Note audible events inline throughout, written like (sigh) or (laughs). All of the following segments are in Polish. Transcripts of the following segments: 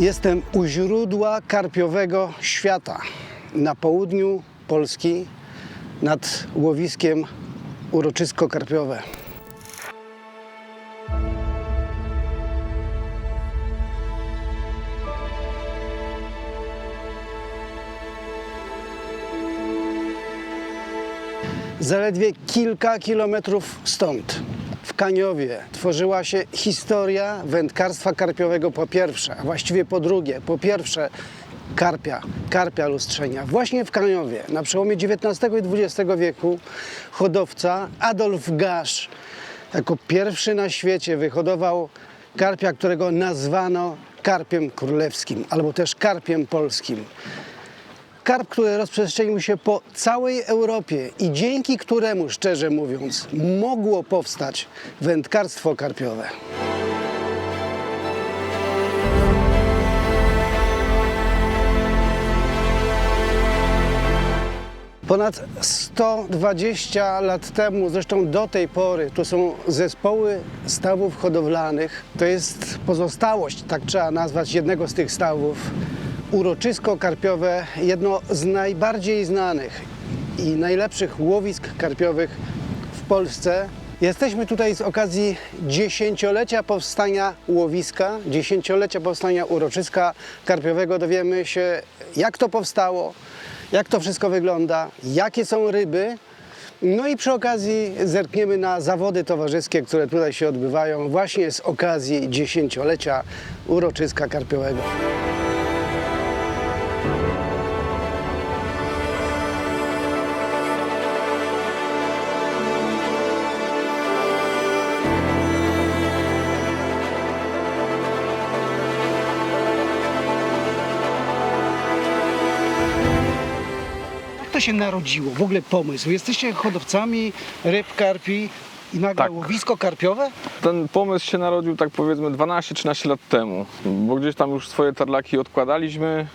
Jestem u źródła karpiowego świata na południu Polski nad łowiskiem Uroczysko Karpiowe. Zaledwie kilka kilometrów stąd, w Kaniowie, tworzyła się historia wędkarstwa karpiowego po pierwsze, a właściwie po drugie. Po pierwsze karpia, karpia lustrzenia. Właśnie w Kaniowie, na przełomie XIX i XX wieku, hodowca Adolf Gasz jako pierwszy na świecie wyhodował karpia, którego nazwano karpiem królewskim albo też karpiem polskim. Karp, który rozprzestrzenił się po całej Europie i dzięki któremu, szczerze mówiąc, mogło powstać wędkarstwo karpiowe. Ponad 120 lat temu, zresztą do tej pory, to są zespoły stawów hodowlanych. To jest pozostałość, tak trzeba nazwać jednego z tych stawów. Uroczysko karpiowe, jedno z najbardziej znanych i najlepszych łowisk karpiowych w Polsce. Jesteśmy tutaj z okazji dziesięciolecia powstania łowiska, dziesięciolecia powstania uroczyska karpiowego. Dowiemy się, jak to powstało, jak to wszystko wygląda, jakie są ryby. No i przy okazji zerkniemy na zawody towarzyskie, które tutaj się odbywają właśnie z okazji dziesięciolecia uroczyska karpiowego. To się narodziło? W ogóle pomysł. Jesteście hodowcami ryb, karpi i nagle Tak. łowisko karpiowe? Ten pomysł się narodził tak powiedzmy 12-13 lat temu, bo gdzieś tam już swoje tarlaki odkładaliśmy,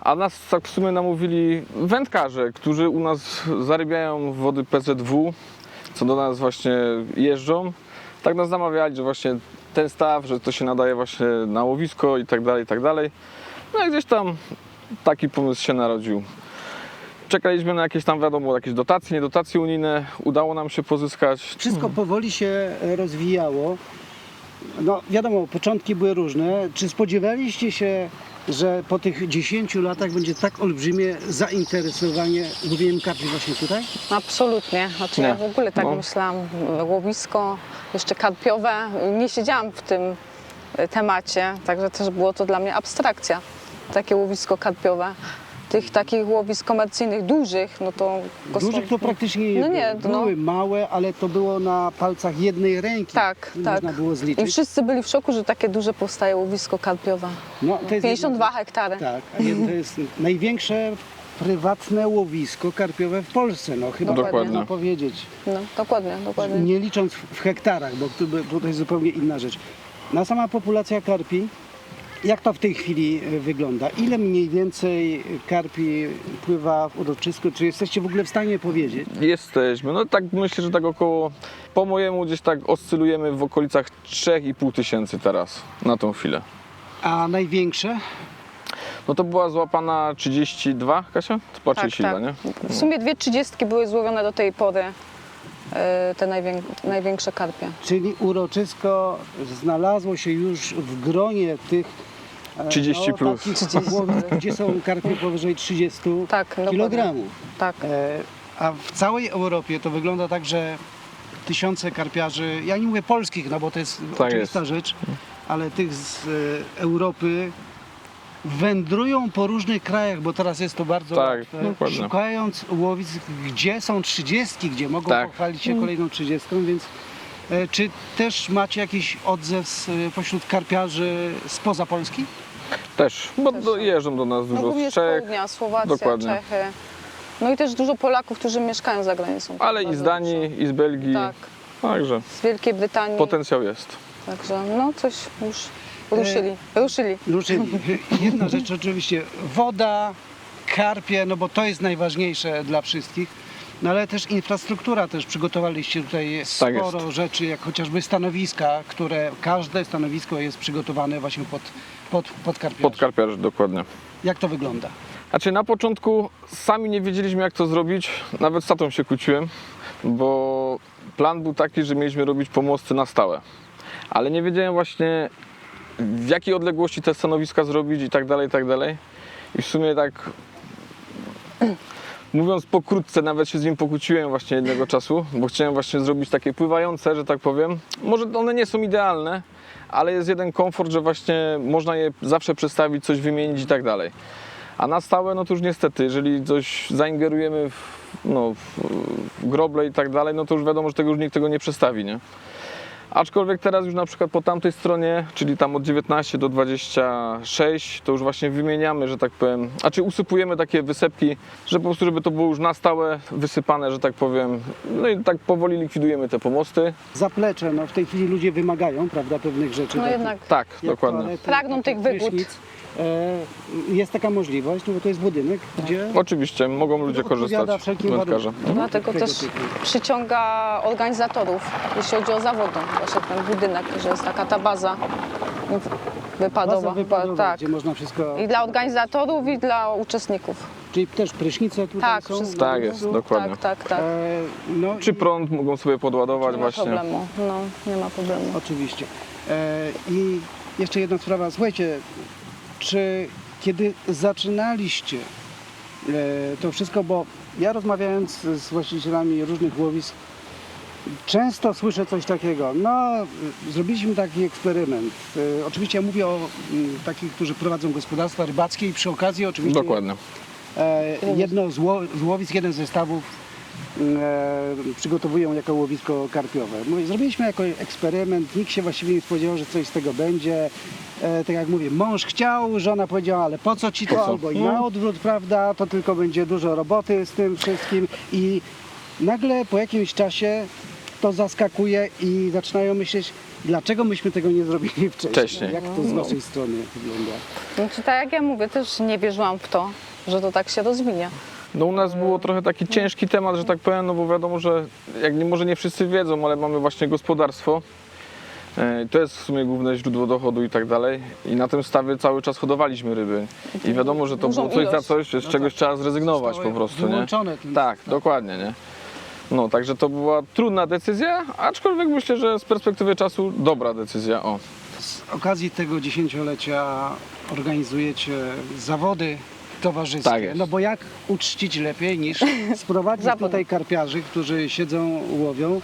a nas tak w sumie namówili wędkarze, którzy u nas zarybiają wody PZW, co do nas właśnie jeżdżą. Tak nas namawiali, że właśnie ten staw, że to się nadaje właśnie na łowisko i tak dalej, i tak dalej. No i gdzieś tam taki pomysł się narodził. Czekaliśmy na jakieś tam, wiadomo, jakieś dotacje, niedotacje unijne. Udało nam się pozyskać. Wszystko powoli się rozwijało. No wiadomo, początki były różne. Czy spodziewaliście się, że po tych 10 latach będzie tak olbrzymie zainteresowanie łowieniem karpi właśnie tutaj? Absolutnie. Znaczy Nie. ja w ogóle tak No. myślałam, łowisko, jeszcze karpiowe. Nie siedziałam w tym e, temacie, także też było to dla mnie abstrakcja, takie łowisko karpiowe. Tych takich łowisk komercyjnych, dużych, no to... Dużych to praktycznie nie No było. nie, no. Były małe, ale to było na palcach jednej ręki. Tak, tak. Można było I zliczyć. wszyscy byli w szoku, że takie duże powstaje łowisko karpiowe. No, to jest 52 jedno- hektary. Tak, a jedno to jest (laughs) największe prywatne łowisko karpiowe w Polsce. No chyba Dokładnie. można powiedzieć. No, dokładnie, dokładnie. Nie licząc w hektarach, bo to jest zupełnie inna rzecz. Na sama populacja karpi, jak to w tej chwili e, wygląda? Ile mniej więcej karpi pływa w uroczysku? Czy jesteście w ogóle w stanie powiedzieć? Jesteśmy. No tak myślę, że tak około, po mojemu gdzieś tak oscylujemy w okolicach 3,5 tysięcy teraz, na tą chwilę. A największe? No to była złapana 32, Kasia? To była Tak, 32, tak. nie? W sumie dwie trzydziestki były złowione do tej pory, e, te najwię- największe karpie. Czyli uroczysko znalazło się już w gronie tych e, 30 plus. takich gdzie są karpie powyżej 30 Tak, kilogramów. Tak. E, A w całej Europie to wygląda tak, że tysiące karpiarzy, ja nie mówię polskich, no bo to jest Tak oczywista rzecz, ale tych z e, Europy wędrują po różnych krajach, bo teraz jest to bardzo Tak, łatwe, dokładnie. szukając łowisk, gdzie są trzydziestki, gdzie mogą Tak. pochwalić się kolejną trzydziestką, więc czy też macie jakiś odzew e, pośród karpiarzy spoza Polski? Też, bo do, jeżdżą do nas No dużo głównie z Czech, południa, Słowacja, Dokładnie. Czechy. No i też dużo Polaków, którzy mieszkają za granicą. ale i z Danii, dużo. i z Belgii. Tak, Także z Wielkiej Brytanii. potencjał jest. Także no coś już ruszyli. Ruszyli. Ruszyli. (laughs) Jedna rzecz oczywiście, woda, karpie, no bo to jest najważniejsze dla wszystkich. No ale też infrastruktura, też przygotowaliście tutaj sporo jest. rzeczy, jak chociażby stanowiska, które każde stanowisko jest przygotowane właśnie pod, pod, pod karpiarzy. Pod karpiarzy, dokładnie. Jak to wygląda? Znaczy na początku sami nie wiedzieliśmy jak to zrobić, nawet z tatą się kłóciłem, bo plan był taki, że mieliśmy robić pomosty na stałe. Ale nie wiedziałem właśnie w jakiej odległości te stanowiska zrobić i tak dalej, i tak dalej. I w sumie tak mówiąc pokrótce, nawet się z nim pokłóciłem właśnie jednego czasu, bo chciałem właśnie zrobić takie pływające, że tak powiem. Może one nie są idealne, ale jest jeden komfort, że właśnie można je zawsze przestawić, coś wymienić i tak dalej. A na stałe, no to już niestety, jeżeli coś zaingerujemy w, no, w, groble i tak dalej, no to już wiadomo, że tego już nikt tego nie przestawi, nie? Aczkolwiek teraz już na przykład po tamtej stronie, czyli tam od 19 do 26, to już właśnie wymieniamy, że tak powiem, a czy usypujemy takie wysepki, że po prostu, żeby to było już na stałe wysypane, że tak powiem. No i tak powoli likwidujemy te pomosty. Zaplecze, no w tej chwili ludzie wymagają, prawda, pewnych rzeczy. No takich jednak Tak, jak dokładnie. toalety, Pragną tych wygód. prysznic. E, jest taka możliwość, no bo to jest budynek, gdzie Oczywiście, mogą ludzie odpowiada korzystać, wszelkim wędkarze. warunkom. Dlatego Tego też typu. przyciąga organizatorów, jeśli chodzi o zawody. Właśnie ten budynek, że jest taka ta baza wypadowa. Baza wypadowa, tak. gdzie można wszystko... I dla organizatorów, i dla uczestników. Czyli też prysznice tutaj Tak, są? wszystko. Tak jest, dokładnie. Tak, tak, tak. E, no Czy i- prąd mogą sobie podładować Nie ma właśnie. problemu. No, nie ma problemu. Oczywiście. E, I jeszcze jedna sprawa. Słuchajcie, czy kiedy zaczynaliście e, to wszystko, bo ja rozmawiając z właścicielami różnych łowisk, często słyszę coś takiego. No, zrobiliśmy taki eksperyment. E, oczywiście ja mówię o mm, takich, którzy prowadzą gospodarstwa rybackie i przy okazji oczywiście Dokładnie. E, jedno z, ło, z łowisk, jeden ze stawów przygotowują jako łowisko karpiowe. Mówię, zrobiliśmy jako eksperyment, nikt się właściwie nie spodziewał, że coś z tego będzie. E, tak jak mówię, mąż chciał, żona powiedziała, ale po co ci to, albo i No. na odwrót, prawda, to tylko będzie dużo roboty z tym wszystkim i nagle po jakimś czasie to zaskakuje i zaczynają myśleć, dlaczego myśmy tego nie zrobili (laughs) wcześniej. Wcześniej. Jak to z No. waszej strony wygląda? Znaczy, tak jak ja mówię, też nie wierzyłam w to, że to tak się rozwinie. No u nas było trochę taki ciężki temat, że tak powiem, no bo wiadomo, że jak nie, może nie wszyscy wiedzą, ale mamy właśnie gospodarstwo. E, To jest w sumie główne źródło dochodu i tak dalej. I na tym stawie cały czas hodowaliśmy ryby. I wiadomo, że to Dużą było coś za ilość. coś, z No czegoś tak. trzeba zrezygnować Zostało po prostu, nie? wyłączone tym- Tak, dokładnie, nie? No, także to była trudna decyzja, aczkolwiek myślę, że z perspektywy czasu dobra decyzja. O. Z okazji tego dziesięciolecia organizujecie zawody towarzyskie. Tak jest. No bo jak uczcić lepiej niż (laughs) sprowadzić tutaj karpiarzy, którzy siedzą, łowią.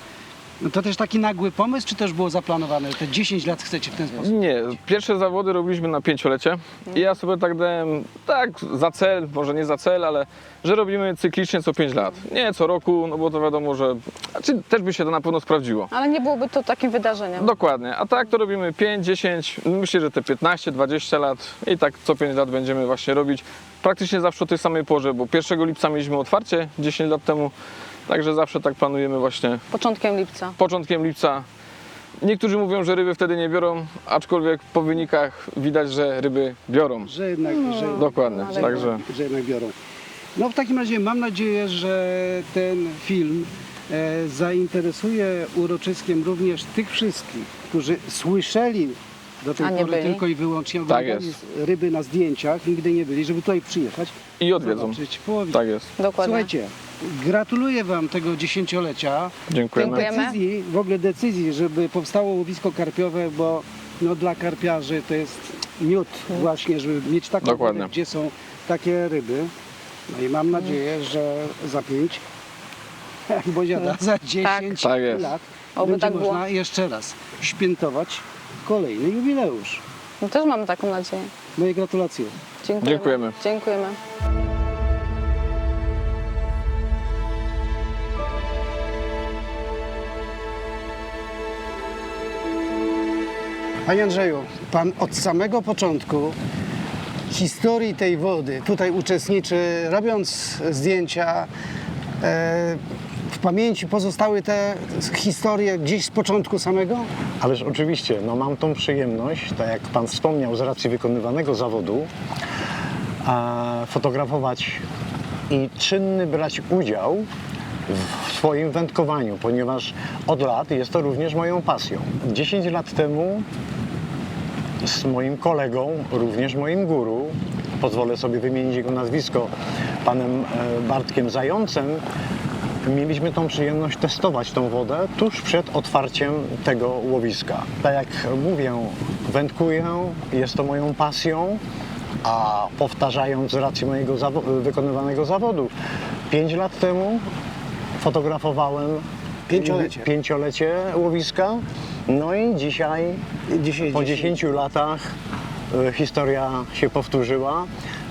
No to też taki nagły pomysł, czy też było zaplanowane? Te 10 lat chcecie w ten sposób? Nie, pierwsze zawody robiliśmy na pięciolecie i ja sobie tak dałem, tak za cel, może nie za cel, ale że robimy cyklicznie co 5 lat. Nie co roku, no bo to wiadomo, że znaczy, też by się to na pewno sprawdziło. Ale nie byłoby to takim wydarzeniem. Dokładnie, a tak to robimy 5, 10, myślę, że te 15, 20 lat i tak co 5 lat będziemy właśnie robić. Praktycznie zawsze o tej samej porze, bo 1 lipca mieliśmy otwarcie 10 lat temu, także zawsze tak planujemy właśnie Początkiem lipca. początkiem lipca. Niektórzy mówią, że ryby wtedy nie biorą, aczkolwiek po wynikach widać, że ryby biorą. Że jednak, że, Dokładnie, ale- także że jednak biorą. No w takim razie mam nadzieję, że ten film e, zainteresuje uroczyskiem również tych wszystkich, którzy słyszeli do tej A nie pory byli. tylko i wyłącznie Tak oglądali jest. ryby na zdjęciach, nigdy nie byli, żeby tutaj przyjechać. i odwiedzą. Zobaczyć, połowić. Tak jest. Dokładnie. Słuchajcie, gratuluję Wam tego dziesięciolecia. Dziękujemy. Decyzji, w ogóle decyzji, żeby powstało łowisko karpiowe, bo no, dla karpiarzy to jest miód właśnie, żeby mieć taką Dokładnie. wodę, gdzie są takie ryby. No i mam nadzieję, że za pięć, (laughs) jak Bozia da, za dziesięć Tak jest. lat Oby będzie tak było. można jeszcze raz świętować kolejny jubileusz. No też mamy taką nadzieję. Moje gratulacje. Dziękujemy. Dziękujemy. Dziękujemy. Panie Andrzeju, Pan od samego początku historii tej wody tutaj uczestniczy, robiąc zdjęcia. E, w pamięci pozostały te historie gdzieś z początku samego? Ależ oczywiście, no mam tą przyjemność, tak jak Pan wspomniał, z racji wykonywanego zawodu, fotografować i czynny brać udział w swoim wędkowaniu, ponieważ od lat jest to również moją pasją. 10 lat temu z moim kolegą, również moim guru, pozwolę sobie wymienić jego nazwisko, panem e, Bartkiem Zającem, mieliśmy tą przyjemność testować tą wodę tuż przed otwarciem tego łowiska. Tak jak mówię, wędkuję, jest to moją pasją, a powtarzając z racji mojego zawo- wykonywanego zawodu, 5 lat temu fotografowałem Pięciolecie. pięciolecie łowiska, no i dzisiaj Dzisiaj, po dzisiaj. 10 latach e, historia się powtórzyła.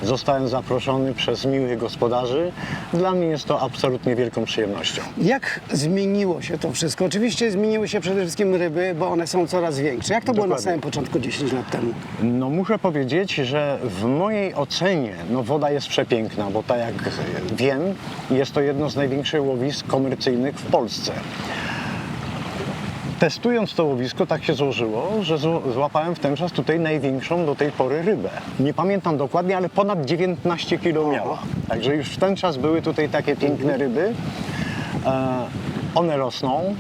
Zostałem zaproszony przez miłych gospodarzy. Dla mnie jest to absolutnie wielką przyjemnością. Jak zmieniło się to wszystko? Oczywiście zmieniły się przede wszystkim ryby, bo one są coraz większe. Jak to było na Dokładnie. samym początku 10 lat temu? No muszę powiedzieć, że w mojej ocenie no, woda jest przepiękna, bo tak jak wiem, jest to jedno z największych łowisk komercyjnych w Polsce. Testując to łowisko, tak się złożyło, że zł- złapałem w ten czas tutaj największą do tej pory rybę. Nie pamiętam dokładnie, ale ponad 19 kg miała. Także już w ten czas były tutaj takie piękne ryby. E, one rosną,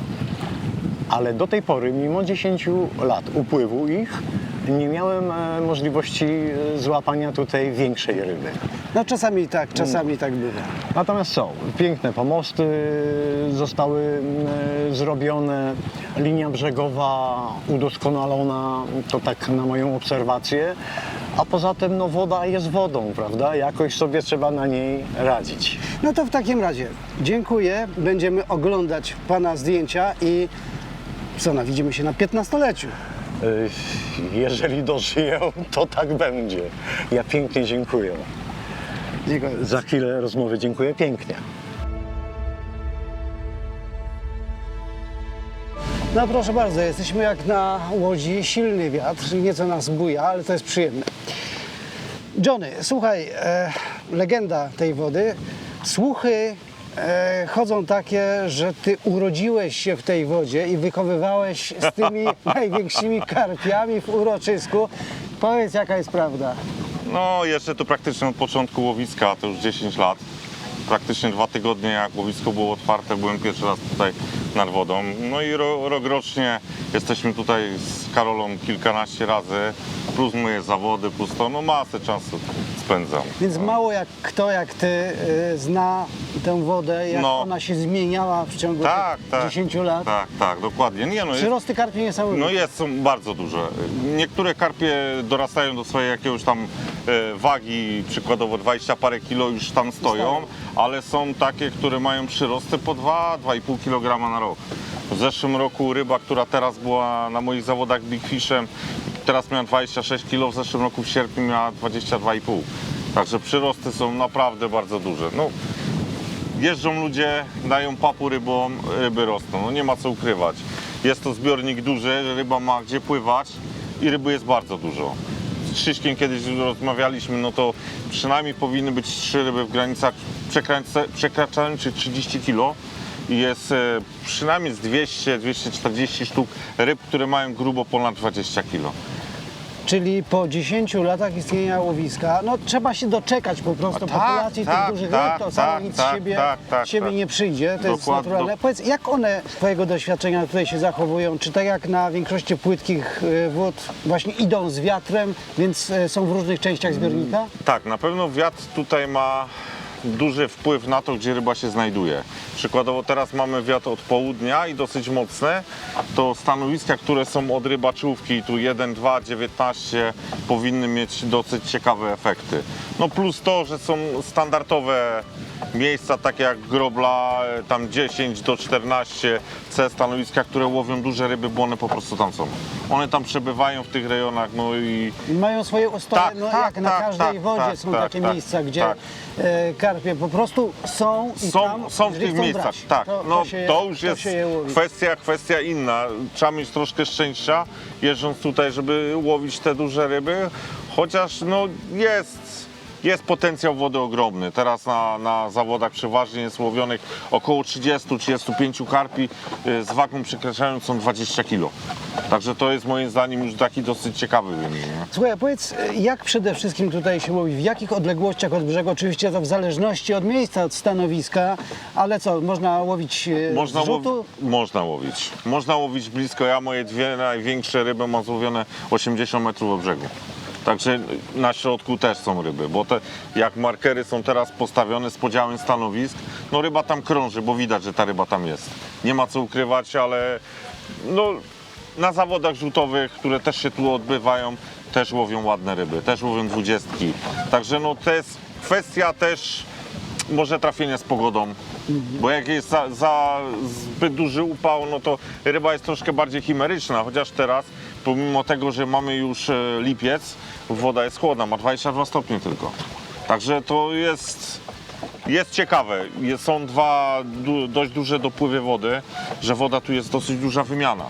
ale do tej pory, mimo 10 lat upływu ich, nie miałem e, możliwości e, złapania tutaj większej ryby. No czasami tak, czasami tak bywa. Natomiast są piękne pomosty zostały e, zrobione, linia brzegowa udoskonalona, to tak na moją obserwację. A poza tym no, woda jest wodą, prawda? Jakoś sobie trzeba na niej radzić. No to w takim razie dziękuję. Będziemy oglądać Pana zdjęcia i co, no, widzimy się na 15-leciu. E, Jeżeli dożyję, to tak będzie. Ja pięknie dziękuję. Dziękuję. Za chwilę rozmowy dziękuję pięknie. No proszę bardzo, jesteśmy jak na łodzi, silny wiatr, nieco nas buja, ale to jest przyjemne. Johnny, słuchaj, e, legenda tej wody, słuchy e, chodzą takie, że ty urodziłeś się w tej wodzie i wychowywałeś z tymi (laughs) największymi karpiami w uroczysku. Powiedz, jaka jest prawda. No, jeszcze tu praktycznie od początku łowiska, to już 10 lat. Praktycznie dwa tygodnie jak łowisko było otwarte, byłem pierwszy raz tutaj nad wodą. No i ro, rok rocznie jesteśmy tutaj z Karolą kilkanaście razy, plus moje zawody, plus to, no masę czasu spędzam. Więc mało jak kto jak ty y, zna tę wodę, jak No. ona się zmieniała w ciągu Tak, tych tak. 10 lat. Tak, tak, dokładnie. Nie, no, jest, Przyrosty karpi niesamowite. no jest, są bardzo duże. Niektóre karpie dorastają do swojej jakiegoś tam e, wagi, przykładowo 20 parę kilo już tam stoją, ale są takie, które mają przyrosty po 2-2,5 kg na rok. W zeszłym roku ryba, która teraz była na moich zawodach Big Fishem, teraz miała 26 kg, w zeszłym roku w sierpniu miała 22,5. Także przyrosty są naprawdę bardzo duże. No, Jeżdżą ludzie, dają papu rybom, ryby rosną. No nie ma co ukrywać. Jest to zbiornik duży, ryba ma gdzie pływać i ryby jest bardzo dużo. Z Krzyśkiem kiedyś rozmawialiśmy, no to przynajmniej powinny być trzy ryby w granicach przekraczających 30 kg. Jest e, przynajmniej z 200-240 sztuk ryb, które mają grubo ponad 20 kg. Czyli po 10 latach istnienia łowiska, no trzeba się doczekać po prostu tak, populacji tak, tych dużych tak, ryb, to samo tak, nic tak, z siebie, tak, tak, siebie tak. nie przyjdzie, to jest naturalne. Powiedz, jak one z twojego doświadczenia tutaj się zachowują? Czy tak jak na większości płytkich y, wód właśnie idą z wiatrem, więc y, są w różnych częściach zbiornika? Tak, na pewno wiatr tutaj ma duży wpływ na to, gdzie ryba się znajduje. Przykładowo teraz mamy wiatr od południa i dosyć mocne. To stanowiska, które są od rybaczówki, tu 1, 2, 19 powinny mieć dosyć ciekawe efekty. No plus to, że są standardowe miejsca takie jak grobla, e, tam 10 do 14 C stanowiska, które łowią duże ryby, bo one po prostu tam są. One tam przebywają w tych rejonach, no i Mają swoje ustoje, Tak, no tak, jak na tak, każdej tak, wodzie tak, są tak, takie tak, miejsca, gdzie e, karpie po prostu są i są, tam, są w jeżeli tych chcą miejscach. brać, Tak, to, no to, się, to już jest się je łowi. kwestia, kwestia inna. Trzeba mieć troszkę szczęścia jeżdżąc tutaj, żeby łowić te duże ryby, chociaż no jest. Jest potencjał wody ogromny. Teraz na, na zawodach przeważnie jest łowionych około 30-35 karpi y, z wagą przekraczającą 20 kg. Także to jest moim zdaniem już taki dosyć ciekawy wynik. Nie? Słuchaj, a powiedz, jak przede wszystkim tutaj się łowi? W jakich odległościach od brzegu? Oczywiście to w zależności od miejsca, od stanowiska, ale co, można łowić e, Można, z rzutu? łowi- można łowić. Można łowić blisko. Ja moje dwie największe ryby mam złowione 80 metrów od brzegu. Także na środku też są ryby, bo te, jak markery są teraz postawione z podziałem stanowisk, no ryba tam krąży, bo widać, że ta ryba tam jest. Nie ma co ukrywać, ale no, na zawodach rzutowych, które też się tu odbywają, też łowią ładne ryby, też łowią dwudziestki. Także no to jest kwestia też może trafienia z pogodą, bo jak jest za, za zbyt duży upał, no to ryba jest troszkę bardziej chimeryczna, chociaż teraz, pomimo tego, że mamy już e, lipiec, woda jest chłodna, ma 22 stopnie tylko. Także to jest, jest ciekawe. Są dwa du, dość duże dopływy wody, że woda tu jest dosyć duża wymiana.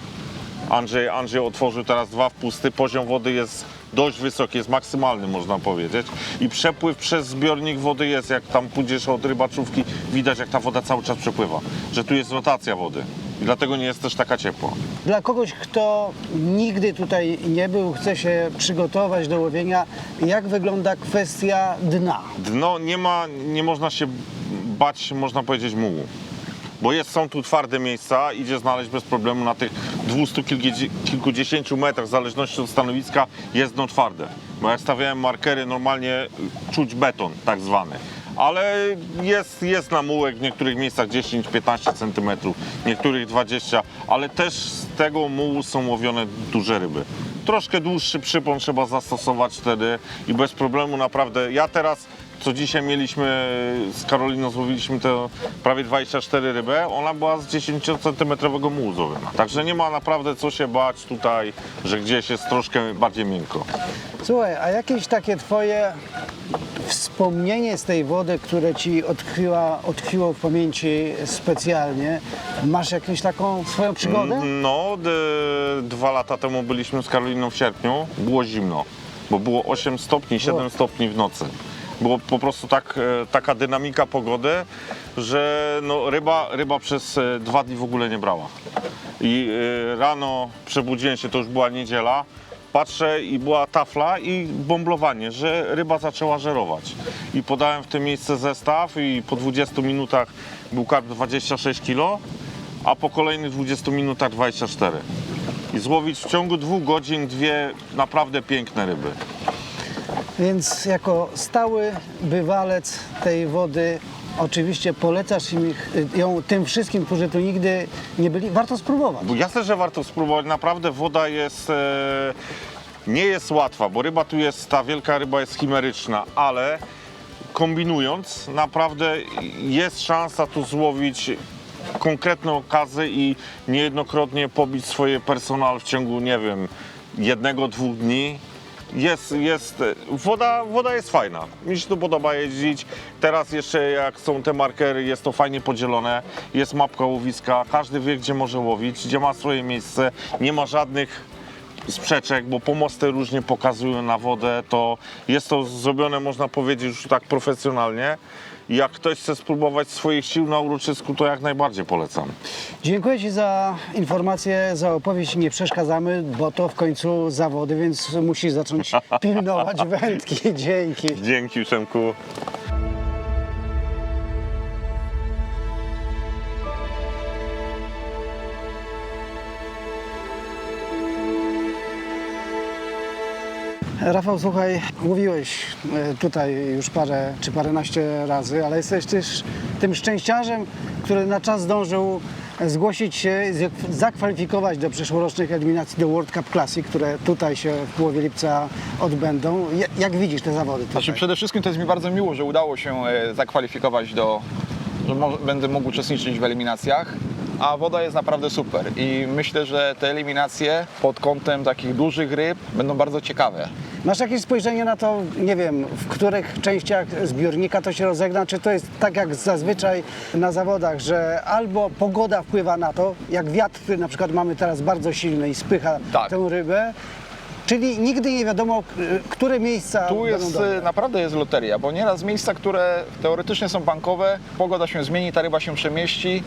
Andrzej, Andrzej otworzył teraz dwa wpusty, poziom wody jest dość wysoki, jest maksymalny można powiedzieć i przepływ przez zbiornik wody jest, jak tam pójdziesz od rybaczówki, widać jak ta woda cały czas przepływa, że tu jest rotacja wody i dlatego nie jest też taka ciepła. Dla kogoś, kto nigdy tutaj nie był, chce się przygotować do łowienia, jak wygląda kwestia dna? Dno nie ma, nie można się bać, można powiedzieć, mułu. Bo jest, są tu twarde miejsca, idzie znaleźć bez problemu na tych 200 kilkudzie- kilkudziesięciu metrach, w zależności od stanowiska, jest dno twarde. Bo jak stawiałem markery, normalnie czuć beton tak zwany. Ale jest, jest namułek w niektórych miejscach 10-15 cm, niektórych 20, ale też z tego mułu są łowione duże ryby. Troszkę dłuższy przypon trzeba zastosować wtedy i bez problemu naprawdę. Ja teraz co dzisiaj mieliśmy z Karoliną, złowiliśmy to prawie 24 ryby, ona była z 10 cm mułu złowiona. Także nie ma naprawdę co się bać tutaj, że gdzieś jest troszkę bardziej miękko. Słuchaj, a jakieś takie twoje wspomnienie z tej wody, które ci odkryła, odkryło w pamięci specjalnie, masz jakąś taką swoją przygodę? No, d- dwa lata temu byliśmy z Karoliną w sierpniu, było zimno, bo było 8 stopni, 7 stopni w nocy. Było po prostu tak, e, taka dynamika pogody, że no, ryba, ryba przez e, dwa dni w ogóle nie brała. I e, rano przebudziłem się, to już była niedziela, patrzę i była tafla i bomblowanie, że ryba zaczęła żerować. I podałem w tym miejsce zestaw i po 20 minutach był karp 26 kg, a po kolejnych 20 minutach 24. I złowić w ciągu dwóch godzin dwie naprawdę piękne ryby. Więc jako stały bywalec tej wody, oczywiście polecasz im ich, ją tym wszystkim, którzy tu nigdy nie byli, warto spróbować. Bo Jasne, że warto spróbować. Naprawdę woda jest. E, nie jest łatwa, bo ryba tu jest, ta wielka ryba jest chimeryczna, ale kombinując, naprawdę jest szansa tu złowić konkretne okazy i niejednokrotnie pobić swoje personal w ciągu, nie wiem, jednego, dwóch dni. Jest, jest, woda, woda jest fajna. Mi się tu podoba jeździć. Teraz jeszcze jak są te markery, jest to fajnie podzielone. Jest mapka łowiska, każdy wie gdzie może łowić, gdzie ma swoje miejsce. Nie ma żadnych sprzeczek, bo pomosty różnie pokazują na wodę, to jest to zrobione, można powiedzieć, już tak profesjonalnie. Jak ktoś chce spróbować swoich sił na uroczysku, to jak najbardziej polecam. Dziękuję Ci za informację, za opowieść. Nie przeszkadzamy, bo to w końcu zawody, więc musisz zacząć (laughs) pilnować wędki. Dzięki. Dzięki Przemku. Rafał, słuchaj, mówiłeś e, tutaj już parę czy paręnaście razy, ale jesteś też tym szczęściarzem, który na czas zdążył zgłosić się, zak- zakwalifikować do przyszłorocznych eliminacji do World Cup Classic, które tutaj się w połowie lipca odbędą. Ja- Jak widzisz te zawody tutaj? Znaczy przede wszystkim to jest mi bardzo miło, że udało się e, zakwalifikować do, że będę mógł uczestniczyć w eliminacjach, a woda jest naprawdę super i myślę, że te eliminacje pod kątem takich dużych ryb będą bardzo ciekawe. Masz jakieś spojrzenie na to, nie wiem, w których częściach zbiornika to się rozegna, czy to jest tak jak zazwyczaj na zawodach, że albo pogoda wpływa na to, jak wiatr, który na przykład mamy teraz bardzo silny i spycha Tak. tę rybę, czyli nigdy nie wiadomo, które miejsca Tu jest, dobre. e, naprawdę jest loteria, bo nieraz miejsca, które teoretycznie są bankowe, pogoda się zmieni, ta ryba się przemieści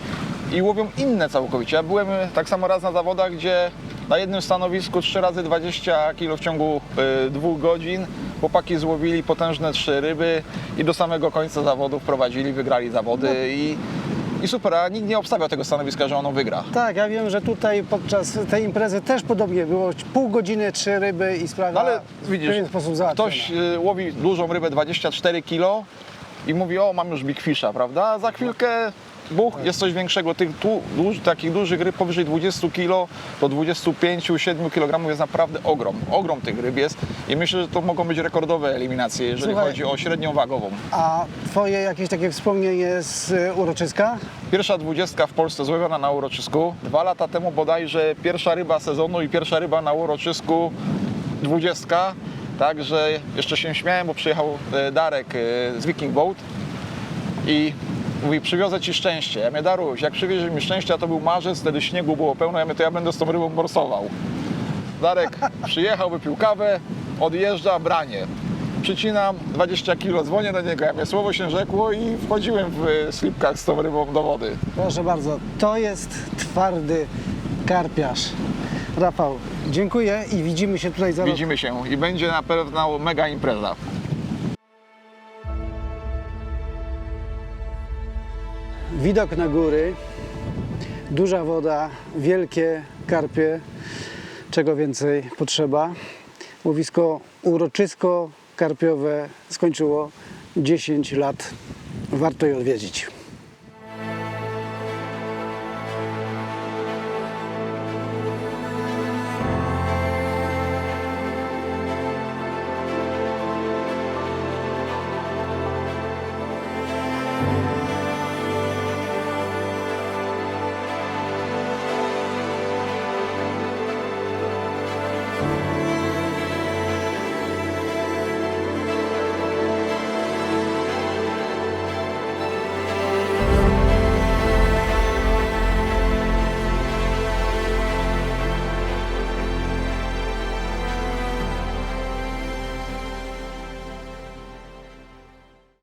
i łowią inne całkowicie. Ja byłem e, tak samo raz na zawodach, gdzie Na jednym stanowisku 3 razy 20 kg w ciągu y, dwóch godzin. Chłopaki złowili potężne trzy ryby i do samego końca zawodów prowadzili, wygrali zawody i, i super, a nikt nie obstawiał tego stanowiska, że ono wygra. Tak, ja wiem, że tutaj podczas tej imprezy też podobnie było. Pół godziny, trzy ryby i sprawa No ale w widzisz, pewien sposób załatwiona. ktoś y, łowi dużą rybę 24 kg i mówi, o mam już big fisha, prawda? A za chwilkę buch, jest coś większego. Tych tu, duż, takich dużych ryb powyżej 20 kg do 25-7 kg jest naprawdę ogrom. Ogrom tych ryb jest i myślę, że to mogą być rekordowe eliminacje, jeżeli Słuchaj. chodzi o średnią wagową. A twoje jakieś takie wspomnienie z y, uroczyska? Pierwsza dwudziestka w Polsce złowiona na uroczysku. Dwa lata temu bodajże pierwsza ryba sezonu i pierwsza ryba na uroczysku dwudziestka. Także jeszcze się śmiałem, bo przyjechał e, Darek e, z Viking Boat i mówi, przywiozę ci szczęście. Ja mówię, Daruś, jak przywiezie mi szczęście, a to był marzec, wtedy śniegu było pełno, ja mówię, to ja będę z tą rybą morsował. Darek przyjechał, wypił kawę, odjeżdża, branie. Przycinam 20 kg, dzwonię do niego, ja mówię, słowo się rzekło i wchodziłem w e, slipkach z tą rybą do wody. Proszę bardzo, to jest twardy karpiarz. Rafał, dziękuję i widzimy się tutaj za rok. Widzimy się i będzie na pewno mega impreza. Widok na góry, duża woda, wielkie karpie, czego więcej potrzeba. Łowisko uroczysko karpiowe skończyło 10 lat. Warto je odwiedzić.